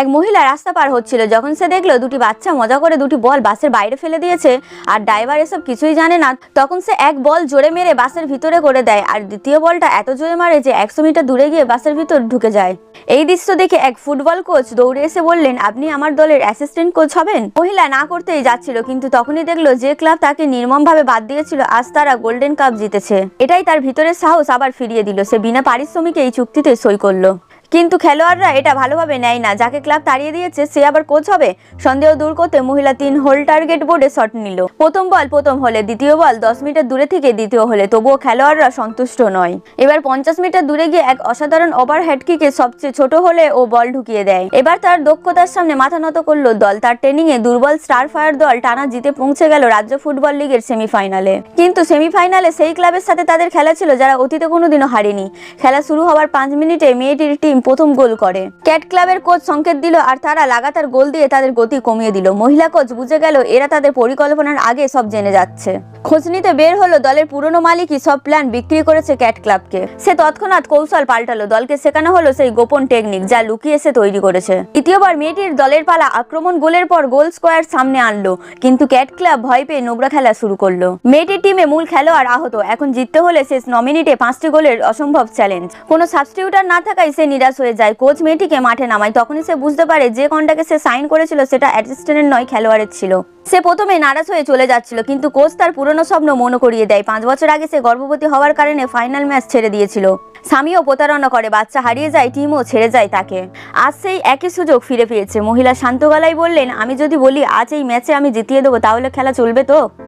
এক মহিলা রাস্তা পার হচ্ছিল, যখন সে দেখল দুটি বাচ্চা মজা করে দুটি বল বাসের বাইরে ফেলে দিয়েছে আর ড্রাইভার এসব কিছুই জানে না, তখন সে এক বল জোরে মেরে বাসের ভিতরে করে দেয় আর দ্বিতীয় বলটা এত জোরে মারে যে একশো মিটার দূরে গিয়ে বাসের ভিতর ঢুকে যায়। এই দৃশ্য দেখে এক ফুটবল কোচ দৌড়ে এসে বললেন, আপনি আমার দলের অ্যাসিস্ট্যান্ট কোচ হবেন? মহিলা না করতেই যাচ্ছিল, কিন্তু তখনই দেখল যে ক্লাব তাকে নির্মমভাবে বাদ দিয়েছিল, আজ তারা গোল্ডেন কাপ জিতেছে। এটাই তার ভিতরের সাহস আবার ফিরিয়ে দিল, সে বিনা পারিশ্রমিকে এই চুক্তিতে সই করল। কিন্তু খেলোয়াড়রা এটা ভালোভাবে নেয় না। যাকে ক্লাব তাড়িয়ে দিয়েছে, সে আবার কোচ হবে। সন্দেহ দূর করতে মহিলা তিন হোল টার্গেট বোর্ডে শট নিল। প্রথম বল প্রথম হলে দ্বিতীয় বল দশ মিটার দূরে থেকে দ্বিতীয় হলে তবুও খেলোয়াড়রা সন্তুষ্ট নয়। এবার পঞ্চাশ মিটার দূরে গিয়ে এক অসাধারণ ওভার হেড কিকে সবচেয়ে ছোট হলে ও বল ঢুকিয়ে দেয়। এবার তার দক্ষতার সামনে মাথা নত করল দল। তার ট্রেনিং এ দুর্বল স্টার ফায়ার দল টানা জিতে পৌঁছে গেল রাজ্য ফুটবল লিগের সেমিফাইনালে কিন্তু সেমিফাইনালে সেই ক্লাবের সাথে তাদের খেলা ছিল, যারা অতীতে কোনোদিনও হারেনি। খেলা শুরু হওয়ার পাঁচ মিনিটে মেয়েটির টিম প্রথম গোল করে। ক্যাট ক্লাবের কোচ সংকেত দিল আর তারা লাগাতার গোল দিয়ে তাদের গতি কমিয়ে দিল। মহিলা কোচ বুঝে গেল এরা তাদের পরিকল্পনার আগে সব জেনে যাচ্ছে। খোঁজ নিতে বের হলো দলের পুরনো মালিকই, সব প্ল্যান বিক্রি করেছে ক্যাট ক্লাবকে সে তৎক্ষণাৎ কৌশল পাল্টালো, দলকে শেখানো হলো সেই গোপন টেকনিক যা লুকিয়ে সে তৈরি করেছে। তৃতীয়বার মেয়েটির দলের পালা আক্রমণ গোলের পর গোল স্কোয়ার সামনে আনলো, কিন্তু ক্যাট ক্লাব ভয় পেয়ে নোংরা খেলা শুরু করল। মেয়েটির টিমে মূল খেলোয়াড় আহত, এখন জিততে হলে শেষ ন মিনিটে পাঁচটি গোলের অসম্ভব চ্যালেঞ্জ কোনো সাবস্টিটিউটার না থাকায় সে নিরাশ হয়ে যায় কোচ মেয়েটিকে মাঠে নামায়, তখনই সে বুঝতে পারে যে কন্টাকে সে সাইন করেছিল সেটা অ্যাসিস্ট্যান্টের নয়, খেলোয়াড়ের ছিল। সে প্রথমে নারাজ হয়ে চলে যাচ্ছিল, কিন্তু কোচ তার পুরনো স্বপ্ন মনে করিয়ে দেয়। পাঁচ বছর আগে সে গর্ভবতী হওয়ার কারণে ফাইনাল ম্যাচ ছেড়ে দিয়েছিল। স্বামীও প্রতারণা করে, বাচ্চা হারিয়ে যায়, টিমও ছেড়ে যায় তাকে। আজ সেই একই সুযোগ ফিরে পেয়েছে। মহিলা শান্ত গলায় বললেন, আমি যদি বলি, আজ এই ম্যাচে আমি জিতিয়ে দেবো, তাহলে খেলা চলবে তো?